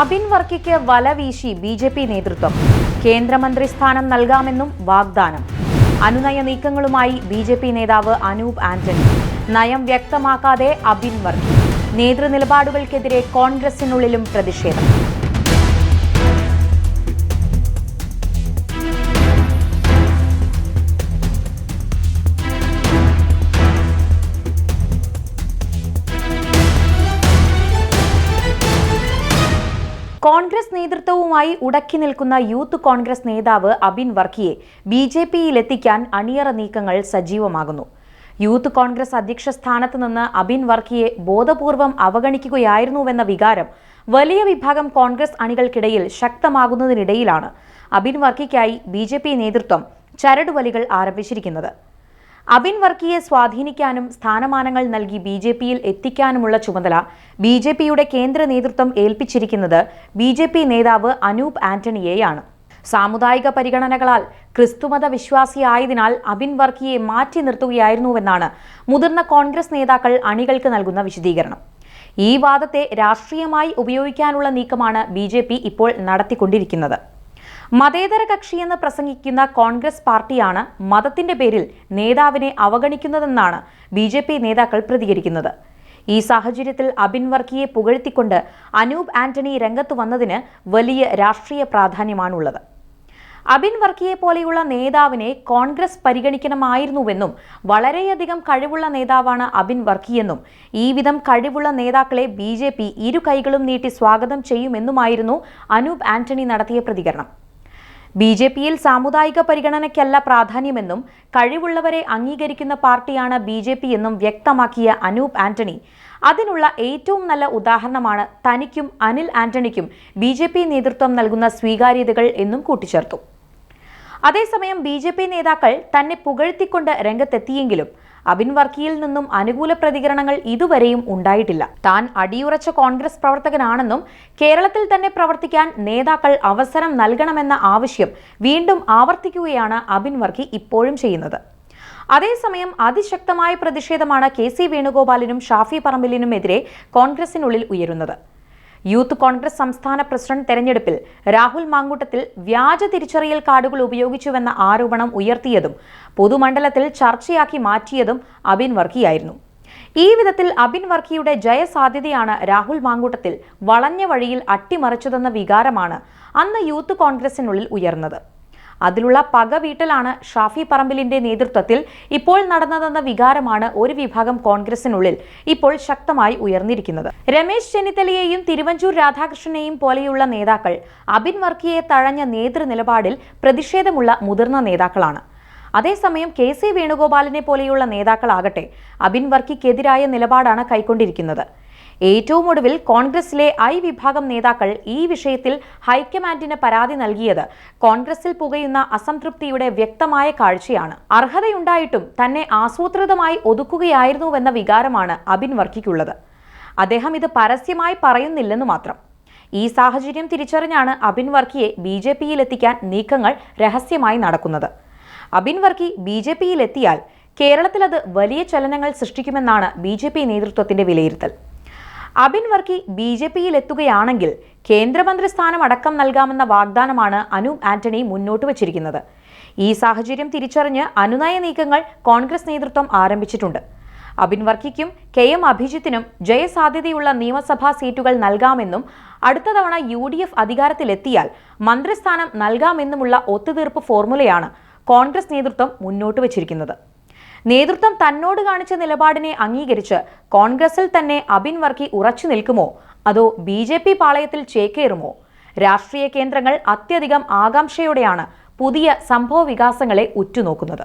അബിൻ വർക്കിക്ക് വല വീശി B J P നേതൃത്വം. കേന്ദ്രമന്ത്രി സ്ഥാനം നൽകാമെന്നും വാഗ്ദാനം. അനുനയ നീക്കങ്ങളുമായി ബി ജെ പി നേതാവ് അനൂപ് ആന്റണി. നയം വ്യക്തമാക്കാതെ അബിൻ വർക്കി. നേതൃനിലപാടുകൾക്കെതിരെ കോൺഗ്രസിനുള്ളിലും പ്രതിഷേധം. കോൺഗ്രസ് നേതൃത്വവുമായി ഉടക്കി നിൽക്കുന്ന യൂത്ത് കോൺഗ്രസ് നേതാവ് അബിൻ വർക്കിയെ ബി ജെ പിയിലെത്തിക്കാൻ അണിയറ നീക്കങ്ങൾ സജീവമാകുന്നു. യൂത്ത് കോൺഗ്രസ് അധ്യക്ഷ സ്ഥാനത്ത് നിന്ന് അബിൻ വർക്കിയെ ബോധപൂർവം അവഗണിക്കുകയായിരുന്നുവെന്ന വികാരം വലിയ വിഭാഗം കോൺഗ്രസ് അണികൾക്കിടയിൽ ശക്തമാകുന്നതിനിടയിലാണ്. അബിൻ വർക്കിക്കായി ബി നേതൃത്വം ചരടുവലികൾ ആരംഭിച്ചിരിക്കുന്നത്. അബിൻ വർക്കിയെ സ്വാധീനിക്കാനും സ്ഥാനമാനങ്ങൾ നൽകി ബി ജെ പിയിൽ എത്തിക്കാനുമുള്ള ചുമതല ബി ജെ പിയുടെ കേന്ദ്ര നേതൃത്വം ഏൽപ്പിച്ചിരിക്കുന്നത് ബി ജെ പി നേതാവ് അനൂപ് ആന്റണിയെയാണ്. സാമുദായിക പരിഗണനകളാൽ ക്രിസ്തുമത വിശ്വാസിയായതിനാൽ അബിൻ വർക്കിയെ മാറ്റി നിർത്തുകയായിരുന്നുവെന്നാണ് മുതിർന്ന കോൺഗ്രസ് നേതാക്കൾ അണികൾക്ക് നൽകുന്ന വിശദീകരണം. ഈ വാദത്തെ രാഷ്ട്രീയമായി ഉപയോഗിക്കാനുള്ള നീക്കമാണ് ബി ഇപ്പോൾ നടത്തിക്കൊണ്ടിരിക്കുന്നത്. മതേതര കക്ഷിയെന്ന് പ്രസംഗിക്കുന്ന കോൺഗ്രസ് പാർട്ടിയാണ് മതത്തിന്റെ പേരിൽ നേതാവിനെ അവഗണിക്കുന്നതെന്നാണ് ബി ജെ പി നേതാക്കൾ പ്രതികരിക്കുന്നത്. ഈ സാഹചര്യത്തിൽ അബിൻ വർക്കിയെ പുകഴ്ത്തിക്കൊണ്ട് അനൂപ് ആന്റണി രംഗത്തു വന്നതിന് വലിയ രാഷ്ട്രീയ പ്രാധാന്യമാണുള്ളത്. അബിൻ വർക്കിയെ പോലെയുള്ള നേതാവിനെ കോൺഗ്രസ് പരിഗണിക്കണമായിരുന്നുവെന്നും വളരെയധികം കഴിവുള്ള നേതാവാണ് അബിൻ വർക്കിയെന്നും ഈ വിധം കഴിവുള്ള നേതാക്കളെ ബി ജെ പി ഇരു കൈകളും നീട്ടി സ്വാഗതം ചെയ്യുമെന്നുമായിരുന്നു അനൂപ് ആന്റണി നടത്തിയ പ്രതികരണം. ബി ജെ പിയിൽ സാമുദായിക പരിഗണനയ്ക്കല്ല പ്രാധാന്യമെന്നും കഴിവുള്ളവരെ അംഗീകരിക്കുന്ന പാർട്ടിയാണ് ബി ജെ പി എന്നും വ്യക്തമാക്കിയ അനൂപ് ആന്റണി. അതിനുള്ള ഏറ്റവും നല്ല ഉദാഹരണമാണ് തനിക്കും അനിൽ ആന്റണിക്കും ബി നേതൃത്വം നൽകുന്ന സ്വീകാര്യതകൾ എന്നും കൂട്ടിച്ചേർത്തു. അതേസമയം ബി ജെ പി നേതാക്കൾ തന്നെ പുകഴ്ത്തിക്കൊണ്ട് രംഗത്തെത്തിയെങ്കിലും അബിൻ വർക്കിയിൽ നിന്നും അനുകൂല പ്രതികരണങ്ങൾ ഇതുവരെയും ഉണ്ടായിട്ടില്ല. താൻ അടിയുറച്ച കോൺഗ്രസ് പ്രവർത്തകനാണെന്നും കേരളത്തിൽ തന്നെ പ്രവർത്തിക്കാൻ നേതാക്കൾ അവസരം നൽകണമെന്ന ആവശ്യം വീണ്ടും ആവർത്തിക്കുകയാണ് അബിൻ വർക്കി ഇപ്പോഴും ചെയ്യുന്നത്. അതേസമയം അതിശക്തമായ പ്രതിഷേധമാണ് കെ സി വേണുഗോപാലിനും ഷാഫി പറമ്പിലിനുമെതിരെ കോൺഗ്രസിനുള്ളിൽ ഉയരുന്നത്. യൂത്ത് കോൺഗ്രസ് സംസ്ഥാന പ്രസിഡന്റ് തെരഞ്ഞെടുപ്പിൽ രാഹുൽ മാങ്കൂട്ടത്തിൽ വ്യാജ തിരിച്ചറിയൽ കാർഡുകൾ ഉപയോഗിച്ചുവെന്ന ആരോപണം ഉയർത്തിയതും പൊതുമണ്ഡലത്തിൽ ചർച്ചയാക്കി മാറ്റിയതും അബിൻ വർക്കിയായിരുന്നു ഈ വിധത്തിൽ അബിൻ വർക്കിയുടെ ജയസാധ്യതയാണ് രാഹുൽ മാങ്കൂട്ടത്തിൽ വളഞ്ഞ വഴിയിൽ അട്ടിമറിച്ചതെന്ന വികാരമാണ് അന്ന് യൂത്ത് കോൺഗ്രസിനുള്ളിൽ ഉയർന്നത്. അതിലുള്ള പക വീട്ടലാണ് ഷാഫി പറമ്പിലിന്റെ നേതൃത്വത്തിൽ ഇപ്പോൾ നടന്നതെന്ന വികാരമാണ് ഒരു വിഭാഗം കോൺഗ്രസിനുള്ളിൽ ഇപ്പോൾ ശക്തമായി ഉയർന്നിരിക്കുന്നത്. രമേശ് ചെന്നിത്തലയെയും തിരുവഞ്ചൂർ രാധാകൃഷ്ണനെയും പോലെയുള്ള നേതാക്കൾ അബിൻ വർക്കിയെ തഴഞ്ഞ നേതൃനിലപാടിൽ പ്രതിഷേധമുള്ള മുതിർന്ന നേതാക്കളാണ്. അതേസമയം കെ സി വേണുഗോപാലിനെ പോലെയുള്ള നേതാക്കളാകട്ടെ അബിൻ വർക്കിക്കെതിരായ നിലപാടാണ് കൈക്കൊണ്ടിരിക്കുന്നത്. ഏറ്റവും ഒടുവിൽ കോൺഗ്രസിലെ ഐ വിഭാഗം നേതാക്കൾ ഈ വിഷയത്തിൽ ഹൈക്കമാൻഡിന് പരാതി നൽകിയത്. കോൺഗ്രസിൽ പുകയുന്ന അസംതൃപ്തിയുടെ വ്യക്തമായ കാഴ്ചയാണ്. അർഹതയുണ്ടായിട്ടും തന്നെ ആസൂത്രിതമായി ഒതുക്കുകയായിരുന്നുവെന്ന വികാരമാണ് അബിൻ വർക്കിക്കുള്ളത് അദ്ദേഹം ഇത് പരസ്യമായി പറയുന്നില്ലെന്ന് മാത്രം. ഈ സാഹചര്യം തിരിച്ചറിഞ്ഞാണ് അബിൻ വർക്കിയെ ബി ജെ പിയിലെത്തിക്കാൻ നീക്കങ്ങൾ രഹസ്യമായി നടക്കുന്നത്. അബിൻ വർക്കി ബി ജെ പിയിലെത്തിയാൽ കേരളത്തിൽ അത് വലിയ ചലനങ്ങൾ സൃഷ്ടിക്കുമെന്നാണ് ബി നേതൃത്വത്തിന്റെ വിലയിരുത്തൽ. അബിൻ വർക്കി ബി ജെ പിയിൽ എത്തുകയാണെങ്കിൽ കേന്ദ്രമന്ത്രി സ്ഥാനം അടക്കം നൽകാമെന്ന വാഗ്ദാനമാണ് അനു ആന്റണി മുന്നോട്ട് വച്ചിരിക്കുന്നത്. ഈ സാഹചര്യം തിരിച്ചറിഞ്ഞ് അനുനയ നീക്കങ്ങൾ കോൺഗ്രസ് നേതൃത്വം ആരംഭിച്ചിട്ടുണ്ട്. അബിൻ വർക്കിക്കും കെ എം അഭിജിത്തിനും ജയസാധ്യതയുള്ള നിയമസഭാ സീറ്റുകൾ നൽകാമെന്നും അടുത്ത തവണ യു ഡി എഫ് അധികാരത്തിലെത്തിയാൽ മന്ത്രിസ്ഥാനം നൽകാമെന്നുമുള്ള ഒത്തുതീർപ്പ് ഫോർമുലയാണ് കോൺഗ്രസ് നേതൃത്വം മുന്നോട്ട് വച്ചിരിക്കുന്നത്. നേതൃത്വം തന്നോട് കാണിച്ച നിലപാടിനെ അംഗീകരിച്ച് കോൺഗ്രസിൽ തന്നെ അബിൻ വർക്കി ഉറച്ചു നിൽക്കുമോ? അതോ ബി ജെ പി പാളയത്തിൽ ചേക്കേറുമോ? രാഷ്ട്രീയ കേന്ദ്രങ്ങൾ അത്യധികം ആകാംക്ഷയോടെയാണ് പുതിയ സംഭവ വികാസങ്ങളെ ഉറ്റുനോക്കുന്നത്.